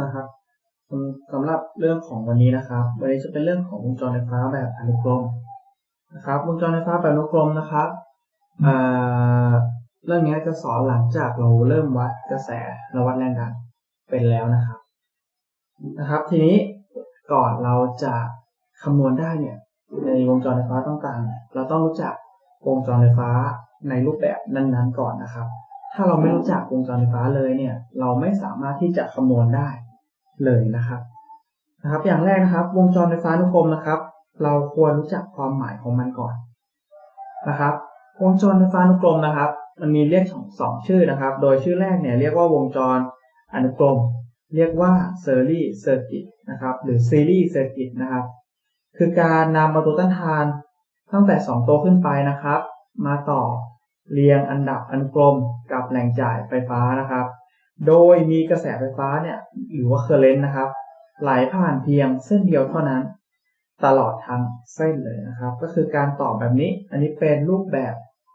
นะครับสำหรับเรื่องของวันนี้นะครับ วันนี้จะเป็นเรื่องของวงจรไฟฟ้าแบบอนุกรมนะครับวงจรไฟฟ้าแบบอนุกรมนะครับเรื่องนี้จะสอนหลังจากเราเริ่มวัดกระแสและวัดแรงดันเป็นแล้วนะครับนะครับ ทีนี้ก่อนเราจะคำนวณได้เนี่ยในวงจรไฟฟ้าต่างๆ เราต้องรู้จักวงจรไฟฟ้าในรูปแบบนั้นๆก่อนนะครับ ถ้าเราไม่รู้จักวงจรไฟฟ้าเลยเนี่ย เราไม่สามารถที่จะคำนวณได้เลยนะครับ นะครับ อย่างแรกนะครับ วงจรไฟฟ้านุกรมนะครับ เราควรรู้จักความหมายของมันก่อนนะครับ วงจรไฟฟ้านุกรมนะครับ มันมีเรียกสองชื่อนะครับ โดยชื่อแรกเนี่ยเรียกว่าวงจรอนุกรม เรียกว่า series circuit นะครับ หรือ series circuit นะครับ คือการนำประตูต้านทานตั้งแต่ 2 ตัวขึ้นไปนะครับ มาต่อ เรียงอันดับอันกรมกับแหล่งจ่ายไฟฟ้านะครับ โดยมีกระแสไฟฟ้าเนี่ยหรือว่าเคอร์เรนต์นะครับ ไหลผ่านเพียงเส้นเดียวเท่านั้น ตลอดทั้งเส้นเลยนะครับ ก็คือการต่อแบบนี้ อันนี้เป็นรูปแบบ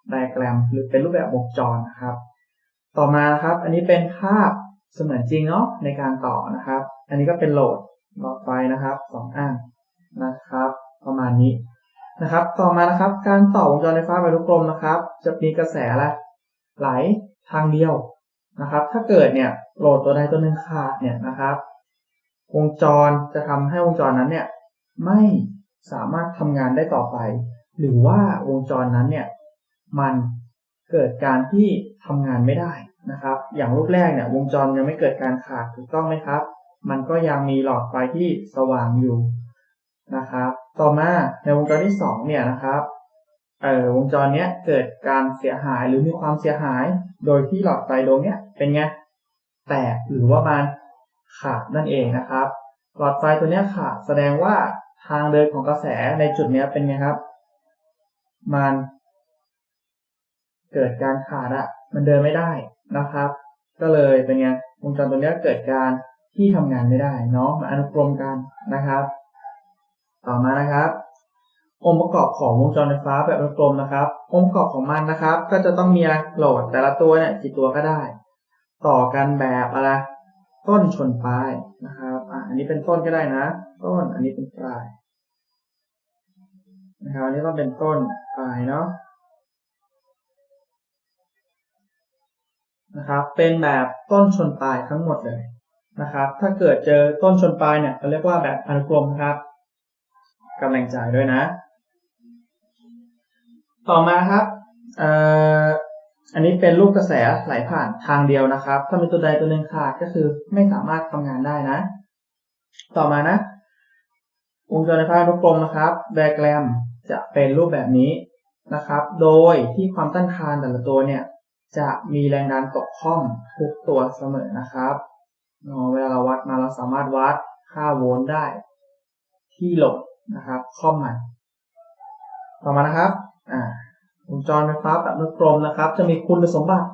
ไดอะแกรม หรือเป็นรูปแบบวงจรนะครับ ต่อมานะครับ อันนี้เป็นภาพเสมือนจริงเนาะในการต่อนะครับ อันนี้ก็เป็นโหลดหลอดไฟนะครับสองอันนะครับ ประมาณนี้ นะครับ ต่อมานะครับ การต่อวงจรไฟฟ้าแบบลูกกลมนะครับ จะมีกระแสอะไหลทางเดียวนะครับ ถ้าเกิดเนี่ยโหลดตัวใดตัวหนึ่งขาดเนี่ยนะครับ วงจรจะทำให้วงจรนั้นเนี่ยไม่สามารถทำงานได้ต่อไป หรือว่าวงจรนั้นเนี่ยมันเกิดการที่ทำงานไม่ได้นะครับ อย่างรูปแรกเนี่ยวงจรยังไม่เกิดการขาดถูกต้องไหมครับ มันก็ยังมีหลอดไฟที่สว่างอยู่นะครับ ต่อมาในวงจรที่สองเนี่ยนะครับเอ่อวงจรเนี้ยเกิดการเสียหายหรือมีความเสียหาย โดยที่หลอดไฟดวงเนี้ยเป็นไงแตกหรือว่ามันขาดนั่นเองนะครับ หลอดไฟตัวเนี้ยขาดแสดงว่าทางเดินของกระแสในจุดเนี้ยเป็นไงครับ มันเกิดการขาดอะมันเดินไม่ได้นะครับ ก็เลยเป็นไงวงจรตัวเนี้ยเกิดการที่ทำงานไม่ได้เนาะมาอนุกรมกันนะครับ ต่อมานะครับ องค์ประกอบของวงจรไฟฟ้าแบบอนุกรมนะครับ องค์ประกอบของมันนะครับ ก็จะต้องมีโหลดแต่ละตัวเนี่ยกี่ตัวก็ได้ ต่อกันแบบอะไรต้นชนปลายนะครับอะอันนี้เป็นต้นก็ได้นะ ต้นอันนี้เป็นปลายนะครับอันนี้ต้องเป็นต้นปลายเนาะนะครับ เป็นแบบต้นชนปลายทั้งหมดเลยนะครับ ถ้าเกิดเจอต้นชนปลายเนี่ยเราเรียกว่าแบบอนุกรมครับ กำลังใจด้วยนะ ต่อมาครับออันนี้เป็นลูกกระแสไหลผ่านทางเดียวนะครับ ถ้ามีตัวใดตัวหนึ่งขาดก็คือไม่สามารถทำงานได้นะ ต่อมานะ วงจรไฟฟ้าอนุกรมนะครับไดอะแกรมจะเป็นรูปแบบนี้นะครับ โดยที่ความต้านทานแต่ละตัวเนี่ย จะมีแรงดันตกข้องทุกตัวเสมอนะครับเวลาเราวัดมาเราสามารถวัดค่าโวลต์ได้ ที่หลด นะครับข้อมันต่อมานะครับอ่าวงจรไฟฟ้าแบบอนุกรมนะครับ จะมีคุณสมบัติ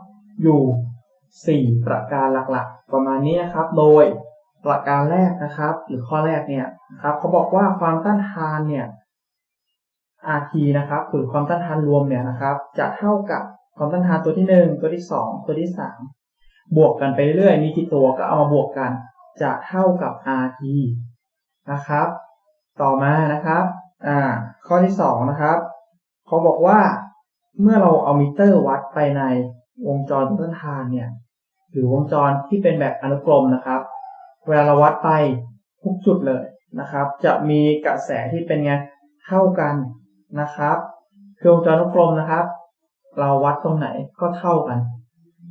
อยู่ 4 ประการหลักๆ ประมาณนี้นะครับ โดยประการแรกนะครับ หรือข้อแรกเนี่ยนะครับเขาบอกว่าความต้านทานเนี่ย RT นะครับหรือความต้านทานรวมเนี่ยนะครับ จะเท่ากับความต้านทานตัวที่ 1 ตัวที่ 2 ตัวที่ 3 บวกกันไปเรื่อยๆมีกี่ตัวก็เอามาบวกกัน จะเท่ากับ RT นะครับ ต่อมานะครับ อ่า ข้อที่2นะครับเขาบอกว่าเมื่อเราเอามิเตอร์วัดไปในวงจรต้นทานเนี่ย หรือวงจรที่เป็นแบบอนุกรมนะครับ เวลาเราวัดไปทุกจุดเลยนะครับ จะมีกระแสที่เป็นไงเท่ากันนะครับคือวงจรอนุกรมนะครับ เราวัดตรงไหนก็เท่ากัน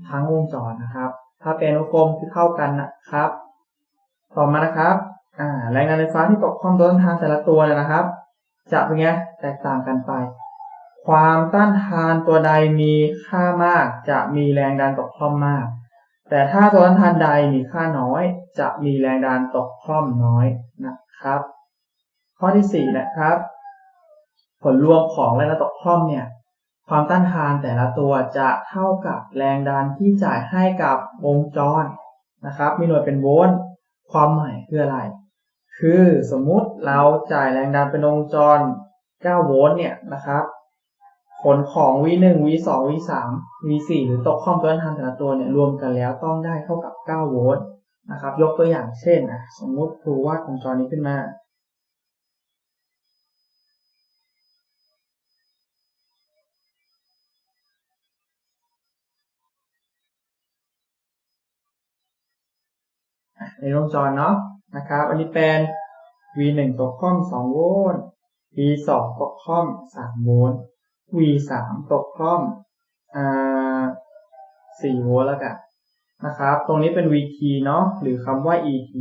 ทั้งวงจรนะครับ ถ้าเป็นอนุกรมคือเท่ากันนะครับ ต่อมานะครับ อ่าแรงดันไฟฟ้าที่ตกข้องต้นทางแต่ละตัวนะครับ จะเป็นไงแตกต่างกันไป ความต้านทานตัวใดมีค่ามาก จะมีแรงดันตกคล่อมมาก แต่ถ้าตัวต้านทานใดมีค่าน้อย จะมีแรงดันตกคล่อมน้อยนะครับ ข้อที่4นะครับ ผลรวมของแรงดันตกคล่อมเนี่ย ความต้านทานแต่ละตัวจะเท่ากับแรงดันที่จ่ายให้กับวงจรนะครับ มีหน่วยเป็นโวลต์ความหมายคืออะไร คือสมมุติเราจ่ายแรงดันเป็นวงจร 9 โวลต์เนี่ยนะครับ ผลของ V1 V2 V3 V4 หรือตกข้อมตัวต้นทานแต่ละตัวเนี่ยรวมกันแล้วต้องได้เท่ากับ 9 โวลต์นะครับ ยกตัวอย่างเช่นอะสมมุติครูวาดวงจรนี้ขึ้นมาในวงจรเนาะ นะครับ อันนี้เป็น V 1 ตกข้อม 2 โวลต์ V 2 ตกข้อม 3 โวลต์ V 3 ตกข้อมอ่า4โวลต์แล้วกันนะครับ ตรงนี้เป็น VT เนาะ หรือคำว่า ET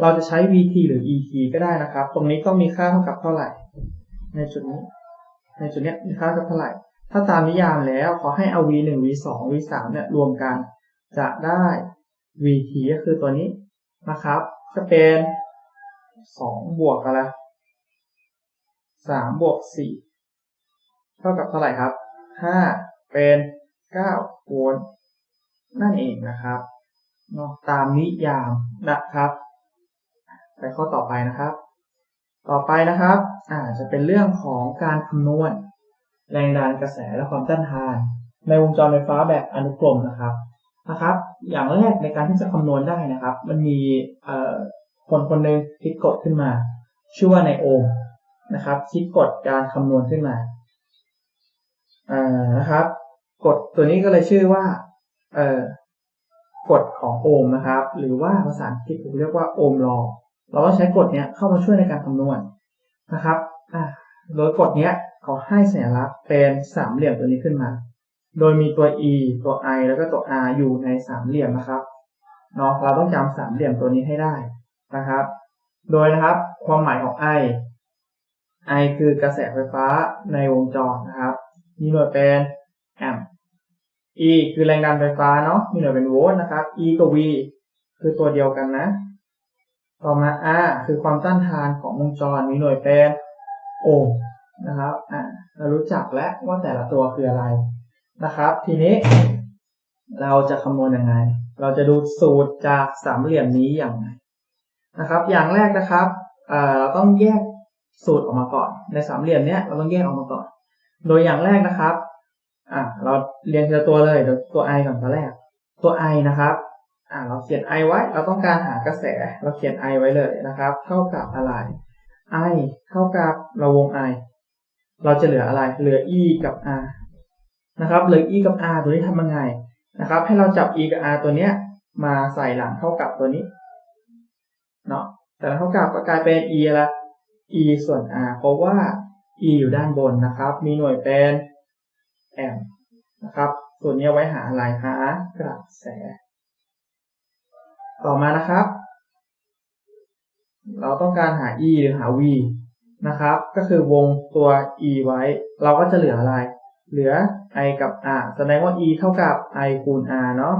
เราจะใช้ VT หรือ ET ก็ได้นะครับ ตรงนี้ต้องมีค่าเท่ากับเท่าไหร่ ในจุดนี้ ในจุดนี้มีค่าเท่ากับเท่าไหร่ ถ้าตามนิยามแล้วขอให้เอา V 1 V 2 V 3 เนี่ยรวมกัน จะได้ VT ก็คือตัวนี้นะครับ จะเป็นสองบวกอะไรสามบวกสี่เท่ากับเท่าไหร่ครับห้าเป็นเก้าโวลต์นั่นเองนะครับเนาะตามนิยามนะครับ ไปข้อต่อไปนะครับ ต่อไปนะครับอ่าจะเป็นเรื่องของการคำนวณแรงดันกระแสและความต้านทาน ในวงจรไฟฟ้าแบบอนุกรมนะครับ นะครับ อย่างแรกในการที่จะคำนวณได้นะครับ มันมีคนคนหนึ่งคิดกฎขึ้นมา ชื่อว่าในโอมนะครับ คิดกฎการคำนวณขึ้นมาอ่านะครับกฎตัวนี้ก็เลยชื่อว่าเอ่อกฎของโอมนะครับ หรือว่าภาษาอังกฤษผมเรียกว่าโอมลอเราก็ใช้กฎเนี้ยเข้ามาช่วยในการคำนวณนะครับอ่าโดยกฎเนี้ยเขาให้สัญลักษณ์เป็นสามเหลี่ยมตัวนี้ขึ้นมา โดยมีตัว e ตัว i แล้วก็ตัว r อยู่ในสามเหลี่ยมนะครับเนาะเราต้องจำสามเหลี่ยมตัวนี้ให้ได้นะครับ โดยนะครับความหมายของ I I คือกระแสไฟฟ้าในวงจรนะครับ มีหน่วยเป็นแอมป์ E คือแรงดันไฟฟ้าเนาะมีหน่วยเป็นโวลต์นะครับ E กับ V คือตัวเดียวกันนะ ต่อมา R คือความต้านทานของวงจรมีหน่วยเป็นโอห์มนะครับอ่าเรารู้จักแล้วว่าแต่ละตัวคืออะไร นะครับ ทีนี้เราจะคำนวณยังไง เราจะดูสูตรจากสามเหลี่ยมนี้อย่างไรนะครับ อย่างแรกนะครับเราต้องแยกสูตรออกมาก่อน ในสามเหลี่ยมเนี้ยเราต้องแยกออกมาก่อน โดยอย่างแรกนะครับอ่าเราเรียงทีละตัวเลยเดี๋ยวตัว i ก่อนตัวแรก ตัว i นะครับอ่าเราเขียน i ไว้ เราต้องการหากระแส เราเขียน i ไว้เลยนะครับ เท่ากับอะไร i เท่ากับเราวง i เราจะเหลืออะไร เหลือ e กับ r นะครับเหลือ e กับ r ตัวนี้ทำยังไงนะครับ ให้เราจับ e กับ r ตัวเนี้ย มาใส่หลังเท่ากับตัวนี้เนาะแต่เท่ากับก็กลายเป็น e ละ e ส่วน r เพราะว่า e อยู่ด้านบนนะครับ มีหน่วยเป็นแอมนะครับส่วนนี้ไว้หาอะไรหากระแส ต่อมานะครับ เราต้องการหา e หรือหา v นะครับ ก็คือวงตัว e ไว้ เราก็จะเหลืออะไร เหลือ i กับ r แสดงว่า e เท่ากับ i คูณ r เนาะ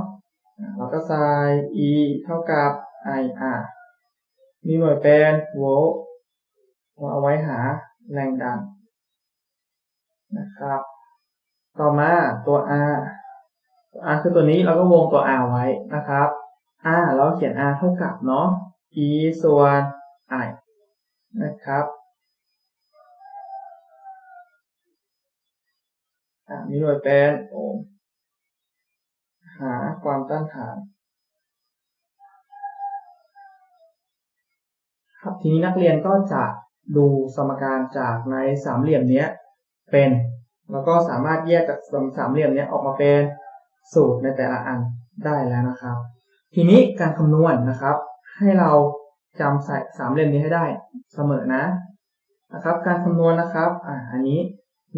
เราก็ใส่ e เท่ากับ i r มีหน่วยเป็นโวลต์เอาไว้หาแรงดันนะครับ ต่อมาตัว r ตัว r คือตัวนี้เราก็วงตัว r ไว้นะครับ r เราเขียน r เท่ากับเนาะ e ส่วน i นะครับ มีหน่วยเป็นโอห์มหาความต้านทานครับทีนี้นักเรียนก็จะดูสมการจากในสามเหลี่ยมนี้เป็น แล้วก็สามารถแยกจากสามเหลี่ยมนี้ออกมาเป็นสูตรในแต่ละอันได้แล้วนะครับ ทีนี้การคำนวณนะครับ ให้เราจำใส่สามเหลี่ยมนี้ให้ได้เสมอนะนะครับ การคำนวณนะครับอ่าอันนี้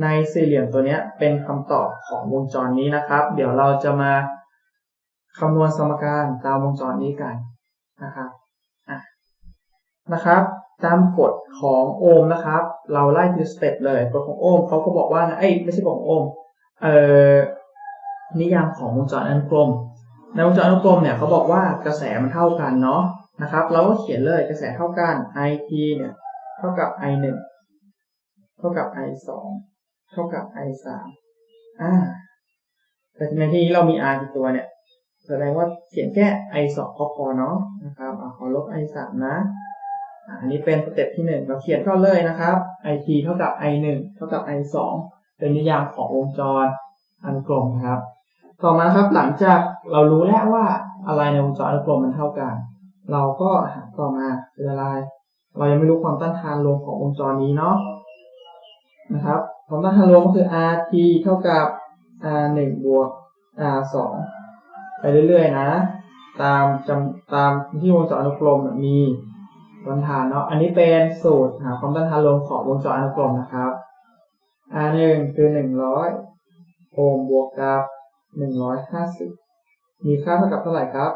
ในสี่เหลี่ยมตัวนี้เป็นคำตอบของวงจรนี้นะครับ เดี๋ยวเราจะมาคำนวณสมการตามวงจรนี้กันนะครับนะครับ ตามกฎของโอห์มนะครับ เราไล่ทีสเต็ปเลยกฎของโอห์มเขาก็บอกว่าเอ้ไม่ใช่กฎของโอห์มเอ่อนิยามของวงจรอนุกรม ในวงจรอนุกรมเนี่ยเขาบอกว่ากระแสมันเท่ากันเนาะนะครับ เราก็เขียนเลยกระแสเท่ากัน IT เนี่ยเท่ากับ I 1เท่ากับ I 2 เท่ากับ I 3อ่าแต่ในที่นี้เรามี R กี่ตัวเนี่ย แสดงว่าเขียนแค่ I 2ก็พอเนาะนะครับอขอลบ I 3นะอันนี้เป็นสเต็ปที่1เราเขียนก็เลยนะครับ IT เท่ากับ I 1เท่ากับ I 2เป็นนิยามของวงจรอนุกรมครับ ต่อมาครับหลังจากเรารู้แล้วว่าอะไรในวงจรอนุกรมมันเท่ากัน เราก็หาต่อมาคืออะไร เรายังไม่รู้ความต้านทานลมของวงจรนี้เนาะนะครับ ความต้านทานลมก็คือ RT เท่ากับ R 1บวก R 2ไปเรื่อยๆนะ ตามจำตามที่วงจรอนุกรมมีต้านทานเนาะ อันนี้เป็นสูตรหาความต้านทานลมของวงจรอนุกรมนะครับ R 1คือ100โอห์มบวกกับ150มีค่าเท่ากับเท่าไหร่ครับ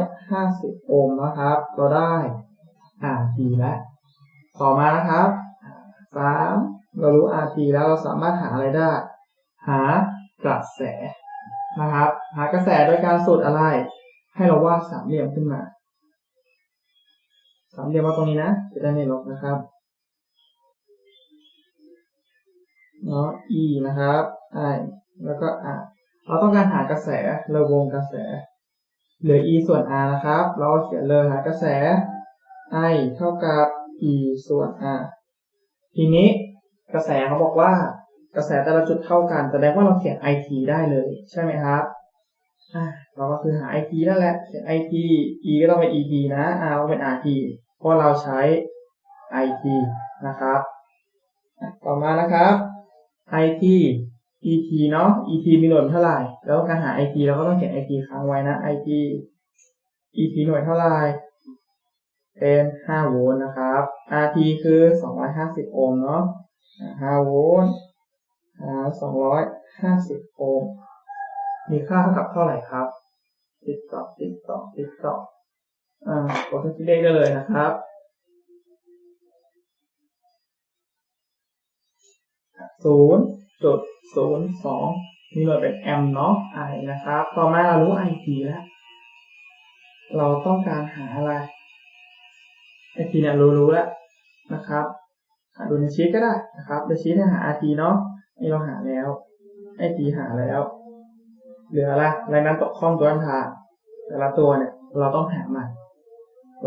250โอห์มนะครับเราได้ RT แล้วต่อมานะครับสาม เรารู้ RT แล้วเราสามารถหาอะไรได้ หากระแสนะครับ หากระแสโดยการสูตรอะไร ให้เราวาดสามเหลี่ยมขึ้นมา สามเหลี่ยมว่าตรงนี้นะจะได้ไม่ลบนะครับเนาะ E นะครับ I แล้วก็ R เราต้องการหากระแสเราวงกระแส เหลือ E ส่วน R นะครับ เราเขียนเลยหากระแส I เท่ากับ E ส่วน R ทีนี้ กระแสเขาบอกว่ากระแสแต่ละจุดเท่ากันแสดงว่าเราเขียน IT ได้เลย ใช่ไหมครับเราก็คือหา IT นั่นแหละเขียน IT E ก็ต้องเป็น EP นะ R ก็เป็น RT เพราะเราใช้ IT นะครับ ต่อมานะครับ IT ET เนาะ ET มีหน่วยเท่าไหร่ แล้วการหา IT เราก็ต้องเขียน IT ค้างไว้นะ IT ET หน่วยเท่าไหร่ เป็น 5 โวลต์นะครับ RT คือ 250 โอห์มเนาะ อ่าโวลต์สอ่า250โอห์ม มีค่าเท่ากับเท่าไหร่ครับติดต่อติดต่อติดต่ออ่ากดที่เลขได้เลยนะครับศูนย์จุดศูนย์สองนี่เราเป็นแอมป์เนาะ I นะครับ ต่อมาเรารู้ IT แล้ว เราต้องการหาอะไร IT เนี่ยรู้รู้แล้วนะครับ ดูในชีตก็ได้นะครับในชีตให้หา RT เนาะนี่เราหาแล้ว IT หาแล้ว เหลืออะไรแรงดันตกข้อมตัวอันทาแต่ละตัวเนี่ย เราต้องหามัน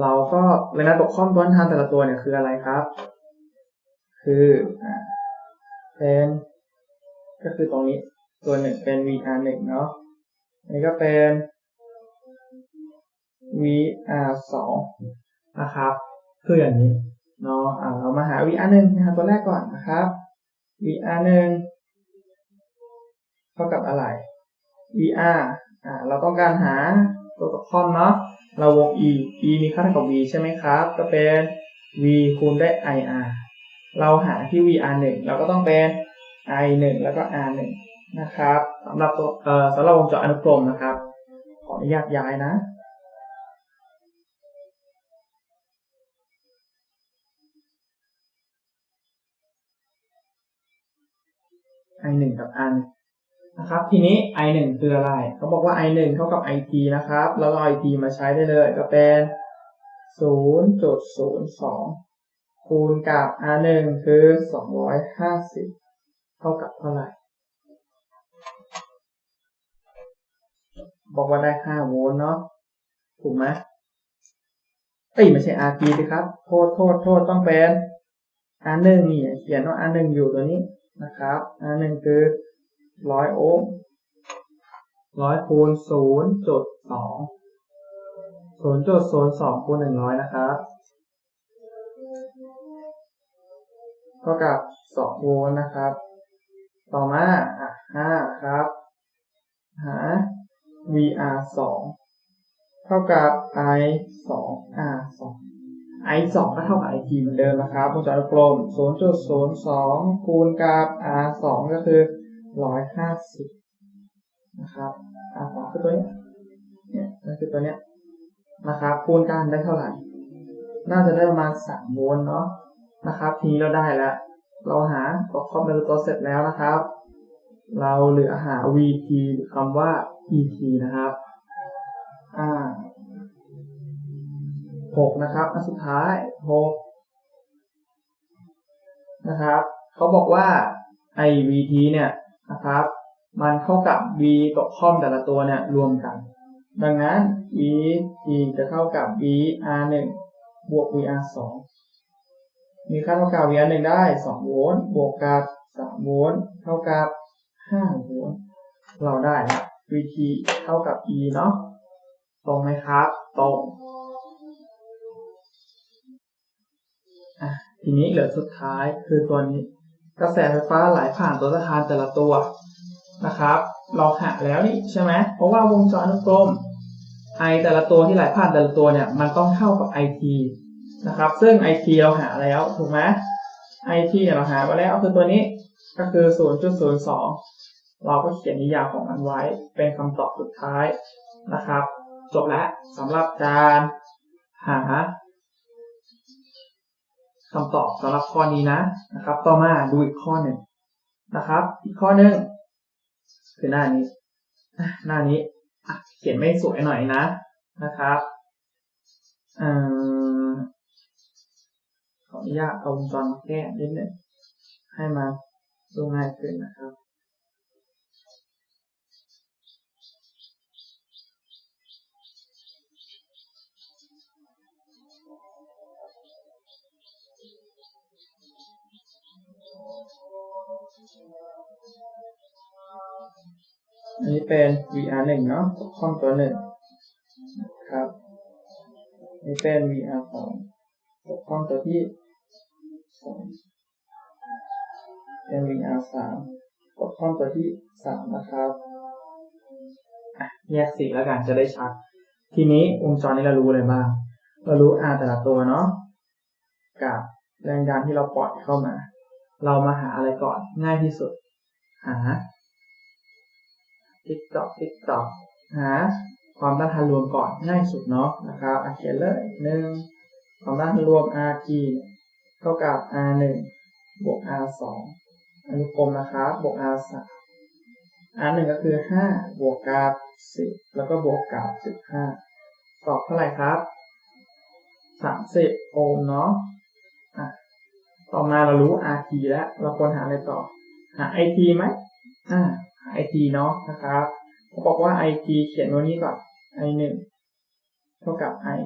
เราก็แรงดันตกข้อมตัวอันทานแต่ละตัวเนี่ยคืออะไรครับ คืออ่าเป็นก็คือตรงนี้ตัวหนึ่งเป็น VR หนึ่งเนาะอันนี้ก็เป็น VR สองนะครับคืออย่างนี้ เนาะอ่าเรามาหา VR หนึ่งหาตัวแรกก่อนนะครับ VR หนึ่งเท่ากับอะไร VR อ่าเราต้องการหาตัวกับคอมเนาะเราวง e e มีค่าเท่ากับ v ใช่ไหมครับ ก็เป็น v คูณด้วย ir เราหาที่ vr 1เราก็ต้องเป็น i 1แล้วก็ r 1นะครับสำหรับตัวเอ่อสำหรับวงจรอนุกรมนะครับ ขออนุญาตย้ายนะ i 1 กับ r นะครับ ทีนี้ i 1 คืออะไร เขาบอกว่า i 1 เท่ากับ it นะครับ แล้วเรา it มาใช้ได้เลย ก็เป็น 0.02 คูณกับ r 1 คือ 250 เท่ากับเท่าไหร่ บอกว่าได้ 5 โวลต์เนาะ ถูกไหมเอ้ยไม่ใช่ RT สิครับ โทษ โทษ โทษ ต้องเป็น R 1 นี่ เขียนว่า R 1 อยู่ตัวนี้ นะครับอันหนึ่งคือร้อยโอห์มร้อยคูณศูนย์จุดสองศูนย์จุดศูนย์สองคูณหนึ่งร้อยนะครับก็กับสองโวลต์นะครับ ต่อมาอะห้าครับ หา VR สองเท่ากับ I สอง R สอง I 2ก็เท่ากับ IT เหมือนเดิมนะครับวงจรกลม 0.02 คูณกับ R 2ก็คือ 150 นะครับ R 2คือตัวนี้เนี่ยนั่นคือตัวเนี้ยนะครับ คูณกันได้เท่าไหร่ น่าจะได้ประมาณ3โวลต์เนาะนะครับ ทีนี้เราได้แล้ว เราหาตัวครอบในตัวเสร็จแล้วนะครับ เราเหลือหา VT หรือคำว่า ET นะครับ อ่า หกนะครับอันสุดท้ายหกนะครับเขาบอกว่าไอ VT เนี่ยนะครับ มันเท่ากับ V ตกข้อมแต่ละตัวเนี่ยรวมกัน ดังนั้น VT จะเท่ากับ VR 1บวก VR 2มีค่าเท่ากับ VR 1ได้2โวลต์บวกกับ3โวลต์เท่ากับ5โวลต์เราได้แล้ว VT เท่ากับ E เนาะตรงไหมครับ ตรง ทีนี้เหลือสุดท้ายคือตัวนี้ กระแสไฟฟ้าไหลผ่านตัวสะพานแต่ละตัวนะครับ เราหาแล้วนี่ใช่ไหมเพราะว่าวงจรอนุกรมไอแต่ละตัวที่ไหลผ่านแต่ละตัวเนี่ยมันต้องเท่ากับ IT นะครับ ซึ่ง IT เราหาแล้วถูกไหม IT เนี่ยเราหามาแล้วคือตัวนี้ก็คือ 0.02 เราก็เขียนนิยามของมันไว้ เป็นคำตอบสุดท้ายนะครับ จบแล้วสำหรับการหา คำตอบสำหรับข้อนี้นะนะครับ ต่อมาดูอีกข้อหนึ่งนะครับ อีกข้อหนึ่งคือหน้านี้ หน้านี้เขียนไม่สวยหน่อยนะนะครับอขออนุญาตเอาวงจรมาแก้นิดนึงให้มาดูง่ายขึ้นนะครับ อันนี้เป็น VR หนึ่งเนาะข้อตัวหนึ่งครับ นี่เป็น VR สองข้อตัวที่สองเป็น VR สามกดข้อตัวที่สามนะครับแยกสีแล้วกันจะได้ชัด ทีนี้วงจรนี้เรารู้อะไรบ้าง เรารู้ R แต่ละตัวเนาะ กับแรงดันที่เราปล่อยเข้ามา เรามาหาอะไรก่อนง่ายที่สุด หาติ๊กตอกติ๊กตอหา ความต้านทานรวมก่อนง่ายสุดเนาะนะครับเขียนเลยหนึ่งความต้านทานรวม RT เท่ากับ R1 บวก R2 อนุกรมนะครับบวก R3 R1 ก็คือ5บวกกับ10แล้วก็บวกกับ15ตอบเท่าไหร่ครับ30โอห์มเนาะ ต่อมาเรารู้ RT แล้ว เราควรหาอะไรต่อ หา IT ไหมอ่า IT เนาะนะครับเขาบอกว่า IT เขียนวันนี้ก่อน I 1 เท่ากับ I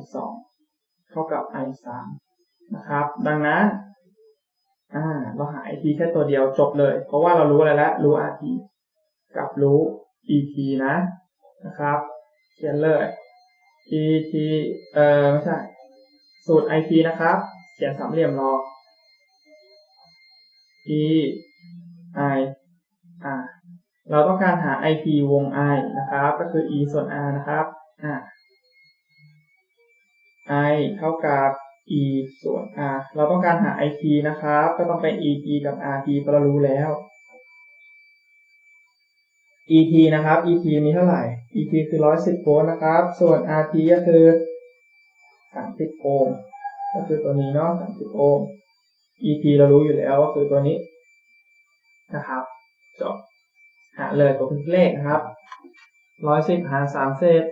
2 เท่ากับ I 3 นะครับ ดังนั้นอ่าเราหา IT แค่ตัวเดียวจบเลย เพราะว่าเรารู้อะไรแล้วรู้ RT กับรู้ ET นะนะครับ เขียนเลย ET เอ่อไม่ใช่ สูตร IT นะครับ เขียนสามเหลี่ยมรอ E I R เราต้องการหา IP วง i นะครับ ก็คือ e ส่วน r นะครับ i เท่ากับ e ส่วน r เราต้องการหา ip นะครับ ก็ต้องเป็น ep กับ rt เพราะเรารู้แล้ว et นะครับ et มีเท่าไหร่ et คือ 110โวลต์นะครับ ส่วน rt ก็คือ 30 โอห์ม ก็คือตัวนี้เนาะ 30 โอห์ม et เรารู้อยู่แล้วก็คือตัวนี้นะครับจบหาเลยตัวเลขนะครับร้อยสิบหารสามเศษ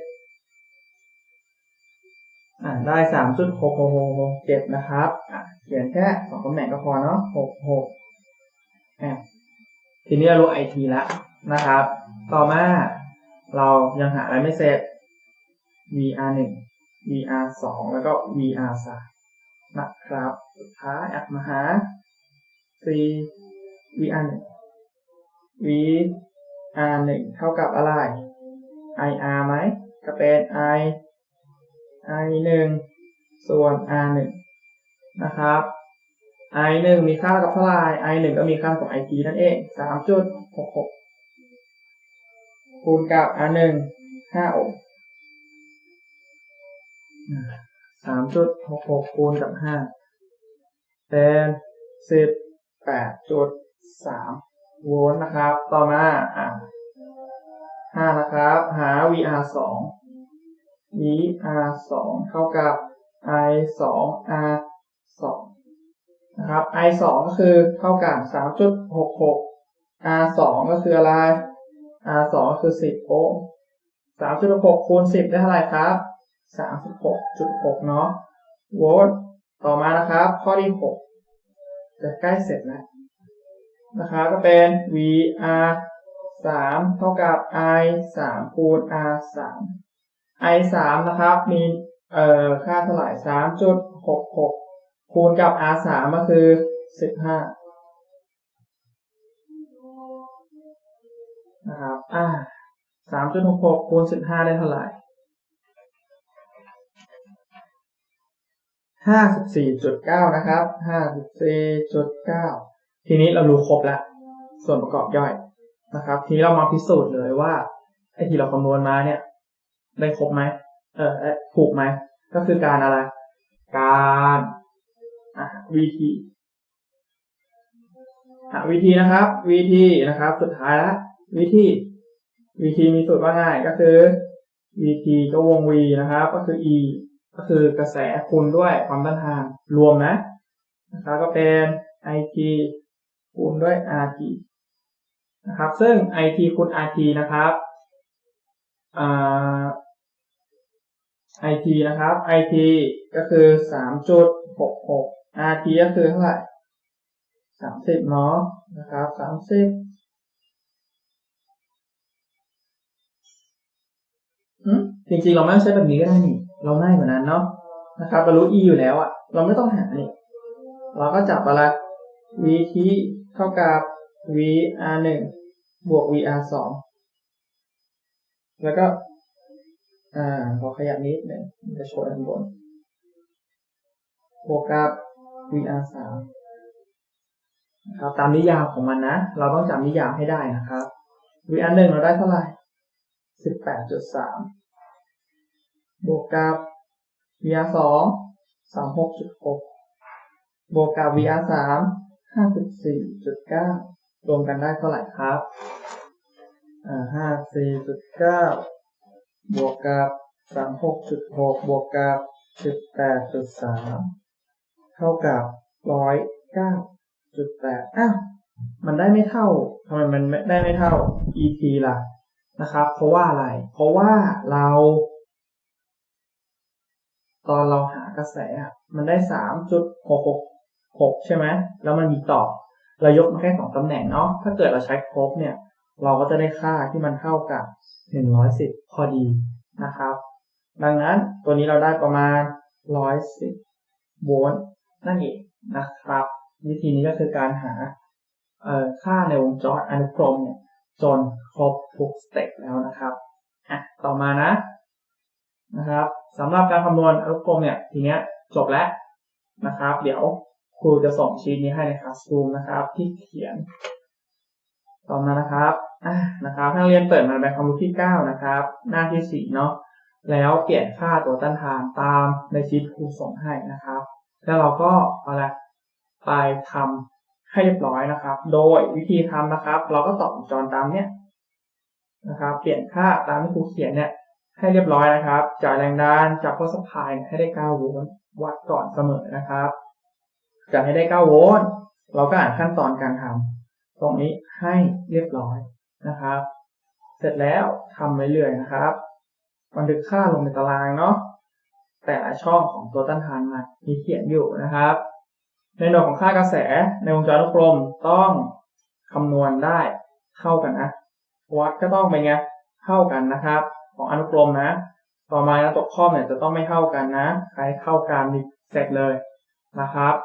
อ่าได้สามจุดหกหกหกเจ็ดนะครับอ่าเขียนแค่สองตำแหน่งก็พอเนาะหกหกอ่าทีนี้เรารู้ไอทีแล้วนะครับ ต่อมาเรายังหาอะไรไม่เสร็จ VR หนึ่ง VR สองแล้วก็ VR สา มนะครับสุดท้ายอะมาหา C VR หนึ่ง V R หนึ่งเท่ากับอะไร I R ไหมก็เป็น I I หนึ่งส่วน R หนึ่งนะครับ I หนึ่งมีค่ากับเท่าไหร่ I หนึ่งก็มีค่าของ IT นั่นเองสามจุดหกหกคูณกับ R หนึ่งห้าโอห์ สามจุดหกหกคูณกับห้าเป็นสิบแปดจุดสามโวลต์นะครับ ต่อมาอ่าห้านะครับ หา VR สอง VR สองเท่ากับ I สอง R สองนะครับ I สองก็คือเท่ากับสามจุดหกหก R สองก็คืออะไร R สองก็คือสิบโอห์มสามจุดหกคูณสิบได้เท่าไหร่ครับ สามสิบหกจุดหกเนาะโวลต์ต่อมานะครับ ข้อที่หกจะใกล้เสร็จแล้วนะครับก็เป็น VR 3เท่ากับ I 3คูณ R 3 I 3นะครับ มีเอ่อค่าเท่าไหร่3.66คูณกับ R 3ก็คือ15นะครับ อ่า3.66คูณ15ได้เท่าไหร่ ห้าสิบสี่จุดเก้านะครับห้าสิบสี่จุดเก้าทีนี้เรารู้ครบแล้วส่วนประกอบย่อยนะครับ ทีนี้เรามาพิสูจน์เลยว่าไอ้ที่เราคำนวณมาเนี่ย ได้ครบไหมเออถูกไหมก็คือการอะไร การวิธีวิธีนะครับ วิธีนะครับ สุดท้ายแล้ววิธีวิธีมีสูตรว่าง่ายก็คือ VT ก็วง V นะครับ ก็คือ E ก็คือกระแสคูณด้วยความต้านทานรวมนะนะครับก็เป็น IT คูณด้วย RT นะครับ ซึ่ง IT คูณ RT นะครับอ่า IT นะครับ IT ก็คือ 3.66 RT ก็คือเท่าไหร่ 30 เนาะนะครับ 30อืมจริงๆ เราไม่ต้องใช้แบบนี้ก็ได้นี่ เราง่ายกว่านั้นเนาะนะครับเรารู้ e อยู่แล้วอะเราไม่ต้องหานี่เราก็จับอะไร v t เท่ากับ v r หนึ่งบวก v r สองแล้วก็ อ่าพอขยับนิดหนึ่งมันจะโชว์ด้านบนบวกกับ v r สามนะครับตามนิยามของมันนะ เราต้องจำนิยามให้ได้นะครับ v r หนึ่งเราได้เท่าไหร่สิบแปดจุดสาม บวกกับ VR สองสามหกจุดหกบวกกับ VR สามห้าสิบสี่จุดเก้ารวมกันได้เท่าไหร่ครับ อ่าห้าสี่จุดเก้าบวกกับสามหกจุดหกบวกกับสิบแปดจุดสามเท่ากับร้อยเก้าจุดแปดอ้าวมันได้ไม่เท่าทำไมมันได้ไม่เท่า ET ล่ะนะครับ เพราะว่าอะไร เพราะว่าเรา ตอนเราหากระแสอะมันได้สามจุดหกหกหกใช่ไหมแล้วมันมีต่อ เรายกมาแค่สองตำแหน่งเนาะถ้าเกิดเราใช้ครบเนี่ย เราก็จะได้ค่าที่มันเท่ากับหนึ่งร้อยสิบพอดีนะครับ ดังนั้นตัวนี้เราได้ประมาณร้อยสิบโวลต์นั่นเองนะครับ วิธีนี้ก็คือการหาค่าในวงจรอนุกรมเนี่ยจนครบทุกสเต็ปแล้วนะครับอะต่อมานะนะครับ สำหรับการคำนวณอนุกรมเนี่ยทีเนี้ยจบแล้วนะครับ เดี๋ยวครูจะส่งชีทนี้ให้ในคลาสรูมนะครับ ที่เขียน ต่อมานะครับอะนะครับนักเรียนเปิดมาแบบความรู้ที่9นะครับ หน้าที่4เนาะแล้วเปลี่ยนค่าตัวต้านทานตามในชีทครูส่งให้นะครับ แล้วเราก็เอะไรไปทำให้เรียบร้อยนะครับ โดยวิธีทำนะครับ เราก็ต่อวงจรตามเนี้ยนะครับ เปลี่ยนค่าตามที่ครูเขียนเนี่ย ให้เรียบร้อยนะครับ จ่ายแรงดันจากข้อสะพายให้ได้ 9 โวลต์วัดก่อนเสมอนะครับจะให้ได้ 9 โวลต์เราก็อ่านขั้นตอนการทำตรงนี้ให้เรียบร้อยนะครับ เสร็จแล้วทำเรื่อยนะครับบันทึกค่าลงในตารางเนาะแต่ละช่องของตัวต้านทานมันมีเขียนอยู่นะครับ ในหน่วยของค่ากระแสในวงจรอนุกรมต้องคำนวณได้เท่ากันนะวัดก็ต้องเป็นไงเท่ากันนะครับ ของอนุกรมนะ ต่อมานะตกข้อเนี่ยจะต้องไม่เท่ากันนะ ใครเท่ากันเสร็จเลยนะครับ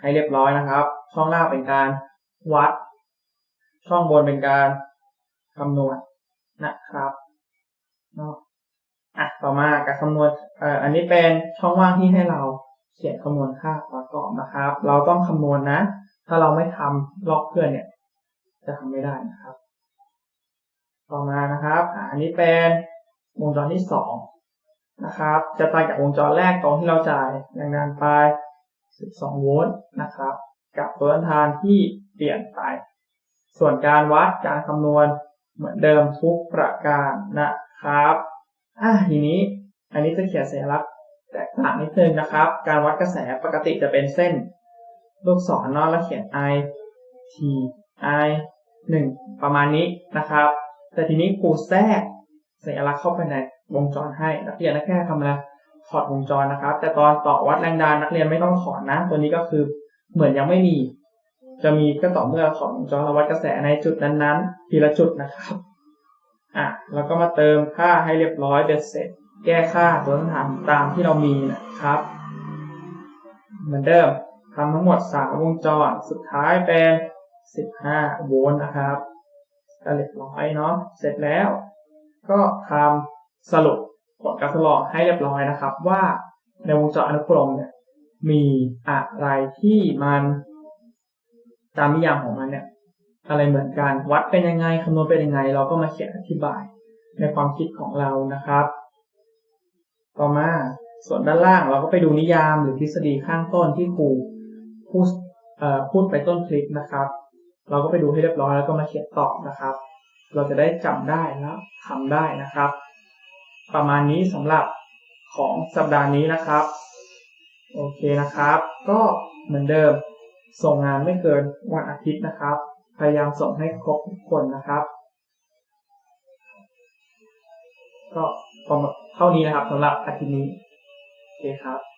ให้เรียบร้อยนะครับ ช่องล่างเป็นการวัด ช่องบนเป็นการคำนวณนะครับเนาะอะต่อมาการคำนวณเอ่ออันนี้เป็นช่องว่างที่ให้เราเขียนคำนวณค่าประกอบนะครับ เราต้องคำนวณนะ ถ้าเราไม่ทำลอกเพื่อนเนี่ย จะทำไม่ได้นะครับ ต่อมานะครับ อันนี้เป็นวงจรที่สองนะครับ จะต่างจากวงจรแรกตรงที่เราจ่ายแรงดันไป12โวลต์นะครับ กับตัวต้านทานที่เปลี่ยนไป ส่วนการวัดการคำนวณเหมือนเดิมทุกประการนะครับอะทีนี้อันนี้จะเขียนสัญลักษณ์แตกต่างนิดนึงนะครับ การวัดกระแสปกติจะเป็นเส้น ลูกศรนาะแล้วเขียน I T I 1 ประมาณนี้นะครับ แต่ทีนี้ครูแทรกสัญลักษณ์เข้าไปในวงจรให้นักเรียนแค่ทำอะไรถอดวงจรนะครับ แต่ตอนต่อวัดแรงดันนักเรียนไม่ต้องถอดนะ ตัวนี้ก็คือเหมือนยังไม่มี จะมีก็ต่อเมื่อถอดวงจรวัดกระแสในจุดนั้นๆ ทีละจุดนะครับอะแล้วก็มาเติมค่าให้เรียบร้อยเบ็ดเสร็จ แก้ค่าตัวต้นทานตามที่เรามีนะครับ เหมือนเดิมทำทั้งหมด3วงจร สุดท้ายเป็น 15 โวลต์นะครับ ก็เรียบร้อยเนาะเสร็จแล้ว ก็ทำสรุปผลการทดลองให้เรียบร้อยนะครับ ว่าในวงจรอนุกรมเนี่ยมีอะไรที่มัน ตามนิยามของมันเนี่ย อะไรเหมือนกันวัดเป็นยังไงคำนวณเป็นยังไง เราก็มาเขียนอธิบายในความคิดของเรานะครับ ต่อมาส่วนด้านล่างเราก็ไปดูนิยามหรือทฤษฎีข้างต้นที่ครูพูดพูดไปต้นคลิปนะครับ เราก็ไปดูให้เรียบร้อยแล้วก็มาเขียนตอบนะครับ เราจะได้จำได้แล้วทำได้นะครับ ประมาณนี้สำหรับของสัปดาห์นี้นะครับ โอเคนะครับ ก็เหมือนเดิม ส่งงานไม่เกินวันอาทิตย์นะครับ พยายามส่งให้ครบทุกคนนะครับ ก็ประมาณเท่านี้นะครับสำหรับอาทิตย์นี้โอเคครับ